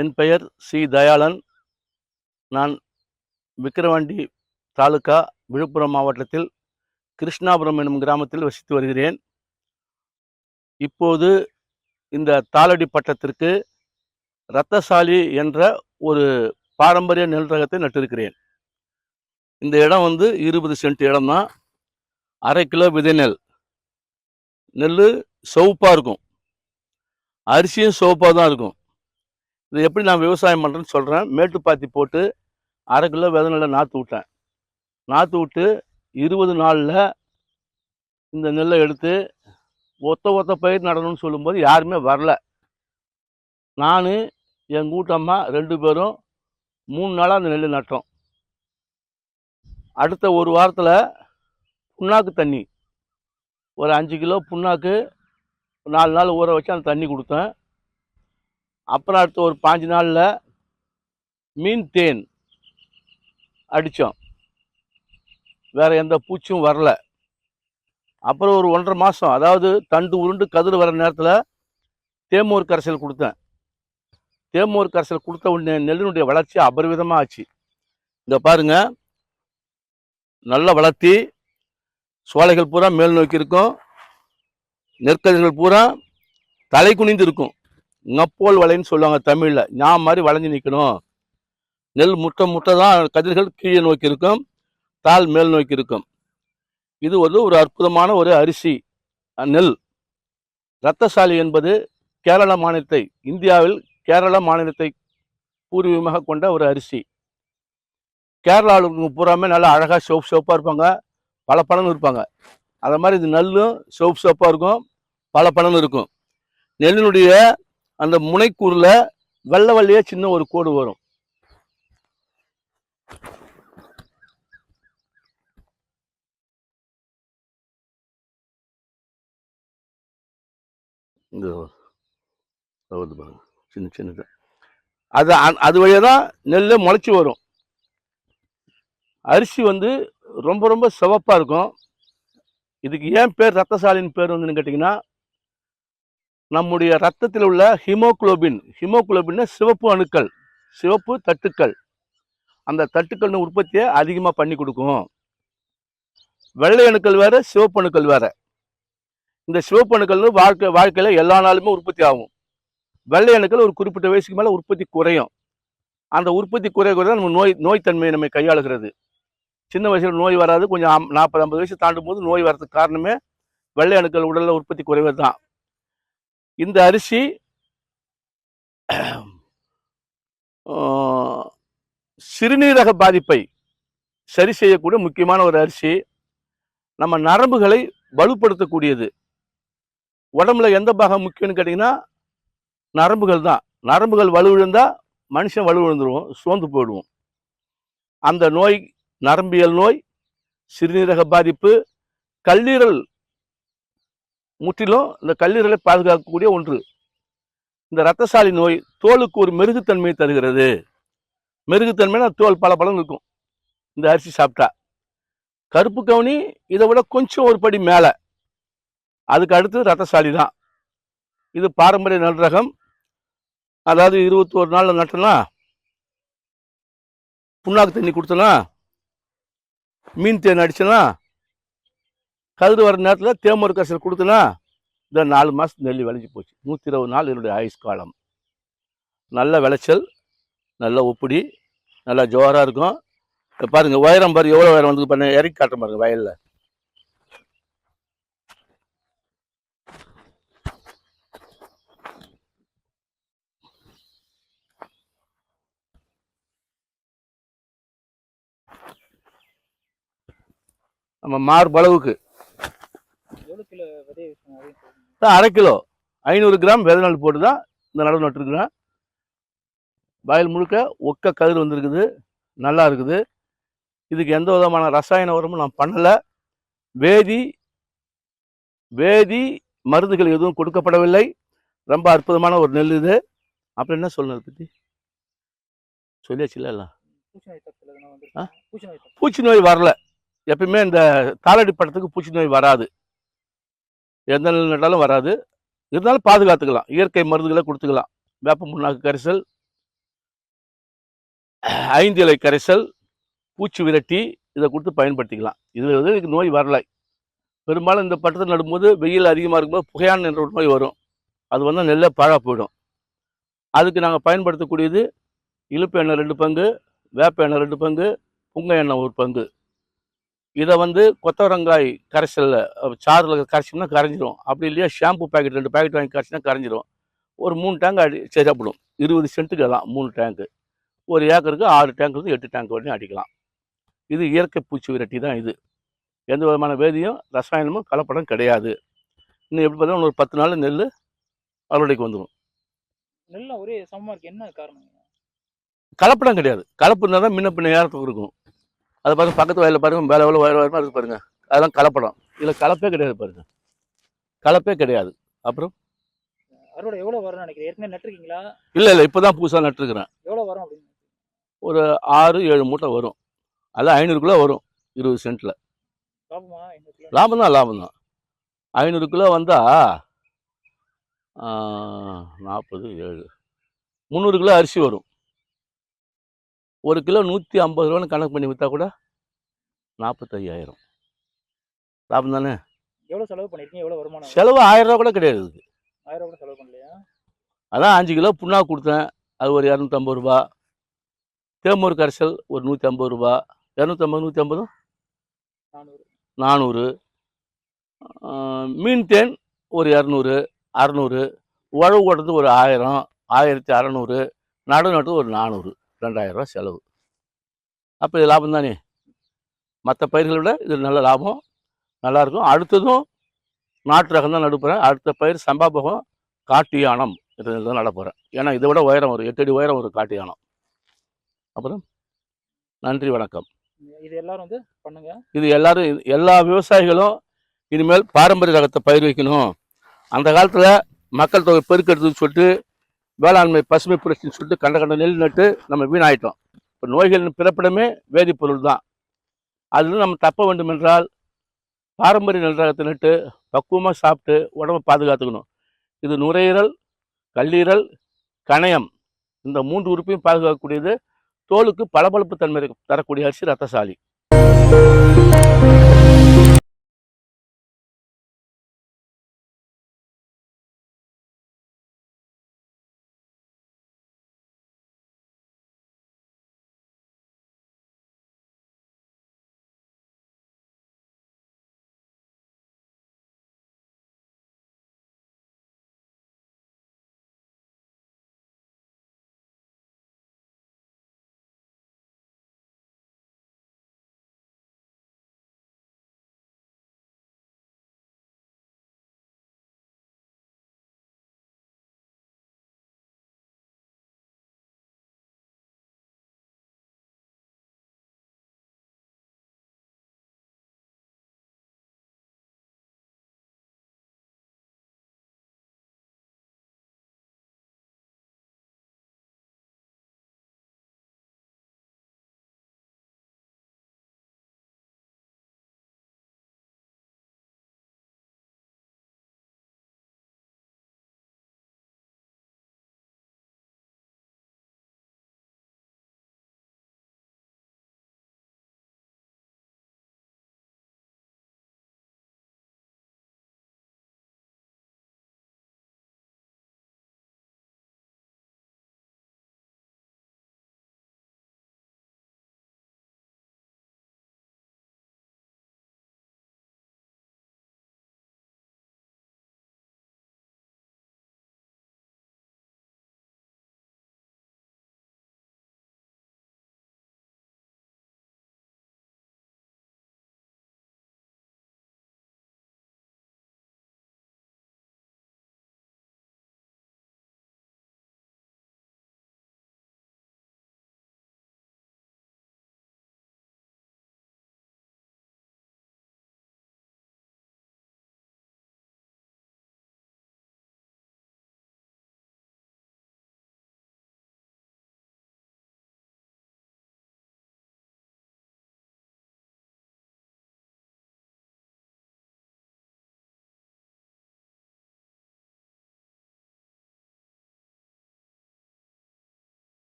என் பெயர் சி. தயாளன். நான் விக்கிரவாண்டி தாலுக்கா விழுப்புரம் மாவட்டத்தில் கிருஷ்ணாபுரம் எனும் கிராமத்தில் வசித்து வருகிறேன். இப்போது இந்த தாளடி பட்டத்திற்கு ரத்தசாலி என்ற ஒரு பாரம்பரிய நெல் ரகத்தை நட்டிருக்கிறேன். இந்த இடம் வந்து இருபது சென்ட் இடம் தான் அரை கிலோ விதை நெல். நெல் சிவப்பாக இருக்கும். அரிசியும் சிவப்பாக தான் இருக்கும். இது எப்படி நான் விவசாயம் பண்ணுறேன்னு சொல்கிறேன் மேட்டுப்பாத்தி போட்டு அரை கிலோ வித நெல்லை நாற்று விட்டேன். நாற்று விட்டு இருபது நாளில் இந்த நெல்லை எடுத்து ஒத்த ஒத்த பயிர் நடணும்னு சொல்லும்போது யாருமே வரல. நான் என் கூட்டம்மா ரெண்டு பேரும் மூணு நாளாக அந்த நெல் நட்டோம். அடுத்த ஒரு வாரத்தில் புண்ணாக்கு தண்ணி. ஒரு அஞ்சு கிலோ புண்ணாக்கு நாலு நாள் ஊற வச்சு அந்த தண்ணி கொடுத்தேன். அப்புறம் அடுத்த ஒரு பாஞ்சு நாளில் மீன் தேன் அடித்தோம் வேறு எந்த பூச்சும் வரல. அப்புறம் ஒரு ஒன்றரை மாதம் அதாவது தண்டு உருண்டு கதிர் வர நேரத்தில் தேமூர் கரைசல் கொடுத்தேன். தேமூர் கரைசல் கொடுத்த உடனே நெல்லினுடைய வளர்ச்சி அபரிவிதமாக ஆச்சு. இங்கே பாருங்க நல்லா வளர்த்தி சோலைகள் பூரா மேல் நோக்கி இருக்கும். நெற்கதிர்கள் பூரா தலை குனிந்து இருக்கும். நப்போல் வளைன்னு சொல்லுவாங்க தமிழில். நான் மாதிரி வளைஞ்சு நிற்கணும் நெல் முட்டை முட்டை தான் கதிர்கள் கீழே நோக்கி இருக்கும். தால் மேல் நோக்கி இருக்கும். இது வந்து ஒரு அற்புதமான ஒரு அரிசி நெல். ரத்தசாலி என்பது கேரள மாநிலத்தை இந்தியாவில் கேரள மாநிலத்தை பூர்வீகமாக கொண்ட ஒரு அரிசி. கேரளாவுக்கு பூராமே நல்லா அழகாக சிவப்பு சோப்பாக இருப்பாங்க. பல பழம் இருப்பாங்க. அதை மாதிரி இது நெல்லும் சிவப்பு சோப்பாக இருக்கும். பல பழம் இருக்கும். நெல்லினுடைய அந்த முனைக்கூறில் வெள்ளை வெள்ளையே சின்ன ஒரு கோடு வரும். வருது பாருங்க சின்ன சின்னது. அது அது வழியாக தான் நெல் முளைச்சி வரும். அரிசி வந்து ரொம்ப ரொம்ப சிவப்பாக இருக்கும். இதுக்கு ஏன் பேர் ரத்தசாலின்னு பேர் வந்துன்னு கேட்டிங்கன்னா நம்முடைய ரத்தத்தில் உள்ள ஹிமோகுளோபின் ஹிமோகுளோபின்னா சிவப்பு அணுக்கள் சிவப்பு தட்டுக்கள். அந்த தட்டுக்கள்னு உற்பத்தியை அதிகமாக பண்ணி கொடுக்கும். வெள்ளை அணுக்கள் வேறு சிவப்பு அணுக்கள் வேறு. இந்த சிவப்பு அணுக்கள் வாழ்க்கை வாழ்க்கையில் எல்லா நாளுமே உற்பத்தி ஆகும். வெள்ளை அணுக்கள் ஒரு குறிப்பிட்ட வயசுக்கு மேலே உற்பத்தி குறையும். அந்த உற்பத்தி குறைய குறைய நம்ம நோய் நோய்த்தன்மையை நம்ம கையாளுகிறது. சின்ன வயசில் நோய் வராது கொஞ்சம் நாற்பது ஐம்பது வயசு தாண்டும் போது நோய் வர்றதுக்கு காரணமே வெள்ளை அணுக்கள் உடலில் உற்பத்தி குறைவது தான் இந்த அரிசி சிறுநீரக பாதிப்பை சரி செய்யக்கூடிய முக்கியமான ஒரு அரிசி. நம்ம நரம்புகளை வலுப்படுத்தக்கூடியது. உடம்புல எந்த பாகம் முக்கியம்னு கேட்டிங்கன்னா நரம்புகள் தான். நரம்புகள் வலுவிழுந்தால் மனுஷன் வலுவிழுந்துருவோம் சோர்ந்து போயிடுவோம் அந்த நோய் நரம்பியல் நோய் சிறுநீரக பாதிப்பு கல்லீரல் முற்றிலும் இந்த கல்லீரலை பாதுகாக்கக்கூடிய ஒன்று. இந்த ரத்தசாலி நோய் தோலுக்கு ஒரு மெருகுத்தன்மையை தருகிறது. மெருகுத்தன்மைனா தோல் பல பழம் இருக்கும். இந்த அரிசி சாப்பிட்டா. கருப்பு கவுனி இதை விட கொஞ்சம் ஒரு படி மேலே. அதுக்கு அடுத்து ரத்தசாலி தான். இது பாரம்பரிய நல் ரகம் அதாவது இருபத்தோரு நாளில் நட்டோன்னா புண்ணாக்கு தண்ணி கொடுத்தனா மீன் தேன் அடிச்சனா கதிர் வர நேரத்தில் தேமர் கரைசல் கொடுத்தனா இந்த நாலு மாதம் நெல்லி விளைஞ்சி போச்சு. நூற்றி இருபது நாள் என்னுடைய ஆயுஷ் காலம். நல்ல விளைச்சல் நல்ல ஒப்பிடி நல்லா ஜோராக இருக்கும். இப்போ பாருங்கள் உயரம் பாரு எவ்வளோ உயரம் வந்து பண்ண இறக்கி காட்ட பாருங்க வயலில். நம்ம மார்பளவுக்கு எவ்வளோ கிலோ விதைய யூஸ் பண்ண அதையும் சொல்லுங்க. தான் அரை கிலோ. ஐநூறு கிராம் விதை நெல் போட்டு தான் இந்த நடவு நட்டுருக்குறேன் வயல் முழுக்க ஒக்க கதிர் வந்திருக்குது. நல்லா இருக்குது. இதுக்கு எந்த விதமான ரசாயன உரமும் நான் பண்ணலை. வேதி வேதி மருந்துகள் எதுவும் கொடுக்கப்படவில்லை. ரொம்ப அற்புதமான ஒரு நெல் இது. அப்புறம் என்ன சொல்லணும் அதை பற்றி சொல்லியாச்சுல்ல எல்லாம். பூச்சி நோய் வரல. எப்பயுமே இந்த தாளடி படத்துக்கு பூச்சி நோய் வராது. எந்த நெல் நட்டாலும் வராது. இருந்தாலும் பாதுகாத்துக்கலாம். இயற்கை மருந்துகளை கொடுத்துக்கலாம். வேப்ப முன்னாக்கு கரைசல் ஐந்து இலை கரைசல் பூச்சி விரட்டி இதை கொடுத்து பயன்படுத்திக்கலாம். இதில் வந்து இதுக்கு நோய் வரலை. பெரும்பாலும் இந்த பட்டத்தை நடும்போது வெயில் அதிகமாக இருக்கும்போது புகையான் என்ற ஒரு நோய் வரும். அது வந்து நெல்லை பாழா போயிடும். அதுக்கு நாங்கள் பயன்படுத்தக்கூடியது இழுப்பு எண்ணெய் ரெண்டு பங்கு வேப்ப எண்ணெய் ரெண்டு பங்கு புங்க எண்ணெய் ஒரு பங்கு. இதை வந்து கொத்தவரங்காய் கரைசலில் சாறில் கரைச்சோம்னா கரைஞ்சிரும். அப்படி இல்லையா ஷாம்பு பாக்கெட் ரெண்டு பாக்கெட் வாங்கி கரைச்சினா கரைஞ்சிரும். ஒரு மூணு டேங்க் அடி சரியாப்படும் இருபது சென்ட்டுக்கு எல்லாம் மூணு டேங்க்கு ஒரு ஏக்கருக்கு ஆறு டேங்க் இருந்து எட்டு டேங்க் வரையும் அடிக்கலாம். இது இயற்கை பூச்சி விரட்டி தான் இது. எந்த விதமான வேதியும் ரசாயனமும் கலப்படம் கிடையாது. இன்னும் எப்படி பார்த்தா ஒரு பத்து நாள் நெல் அறுவடைக்கு வந்துடும் நெல்லாம் ஒரே சமமா இருக்கு. என்ன காரணம்? கலப்படம் கிடையாது. கலப்பு இருந்தால் தான் முன்ன பின்ன ஏறத்துக்கு இருக்கும். அதை பாருங்க பக்கத்து வயலில் பாருங்க வேலை எவ்வளோ வயல் வரமா இருக்கு பாருங்க. அதெல்லாம் கலப்படம். இதில் கலப்பே கிடையாது பாருங்க. கலப்பே கிடையாது. அப்புறம்? அறுவடை எவ்வளவு வரும்னு நினைக்கிறேன் ஏற்கனவே நட்டுருக்கீங்களா? இல்லை இல்லை இப்போ தான் புதுசாக நட்டுருக்கிறேன். எவ்வளவு வரும் அப்படின்னு ஒரு ஆறு ஏழு மூட்டை வரும். அதான் ஐநூறு கிலோ வரும் இருபது சென்ட்டில் லாபமா? லாபம் தான் லாபம் தான் ஐநூறு கிலோ வந்தால் நாற்பது ஏழு. முந்நூறு கிலோ அரிசி வரும். ஒரு கிலோ நூற்றி ஐம்பது ரூபான்னு கணக்கு பண்ணி விற்றா கூட நாற்பத்தையாயிரம் லாபம் தானே? எவ்வளவு செலவு பண்ணிருக்கீங்க? எவ்வளவு வருமானம்? செலவு ஆயிரம் ரூபா கூட கிடையாது இதுக்கு ஆயிரம் கூட செலவு பண்ணலையா? அதான் அஞ்சு கிலோ புண்ணாக்கு கொடுத்தேன். அது ஒரு இரநூத்தம்பது ரூபா. தேமூர் கரைசல் ஒரு நூற்றி ஐம்பது ரூபா. இரநூத்தம்பது நூற்றி ஐம்பது நானூறு. நானூறு மீன் தேன் ஒரு இரநூறு அறநூறு. உழவு ஓட்டுறது ஒரு ஆயிரம் ஆயிரத்தி அறநூறு. நடு நட்டு ஒரு நானூறு. ரெண்டாயிரம் ரூபா செலவு. அப்போ இது லாபம் தானே? மற்ற பயிர்களை விட இது நல்ல லாபம் நல்லாயிருக்கும் அடுத்ததும் நாட்டு ரகம் தான் நடுப்புறேன் அடுத்த பயிர் சம்பாபகம் காட்டு யானம் இதில் தான் நடப்புறேன் ஏன்னா இதை விட உயரம் வரும் எட்டு அடி உயரம் ஒரு காட்டு யானம் அப்புறம் நன்றி வணக்கம். இது எல்லாரும் வந்து பண்ணுங்க. இது எல்லாரும் எல்லா விவசாயிகளும் இனிமேல் பாரம்பரிய ரகத்தை பயிர் வைக்கணும். அந்த காலத்தில் மக்கள் தொகை பெருக்கெடுத்துன்னு சொல்லிட்டு வேளாண்மை பசுமை புரட்சின்னு சொல்லிட்டு கண்ட கண்ட நெல் நட்டு நம்ம வீணாயிட்டோம். இப்போ நோய்களின் பிறப்பிடமே வேதிப்பொருள் தான். அதில் நம்ம தப்ப வேண்டும் என்றால் பாரம்பரிய நெல் ரகத்தை நட்டு பக்குவமாக சாப்பிட்டு உடம்பை பாதுகாத்துக்கணும். இது நுரையீரல் கல்லீரல் கணையம் இந்த மூன்று உறுப்பையும் பாதுகாக்கக்கூடியது தோலுக்கு பளபளப்பு தன்மை தரக்கூடிய அரிசி ரத்தசாலி.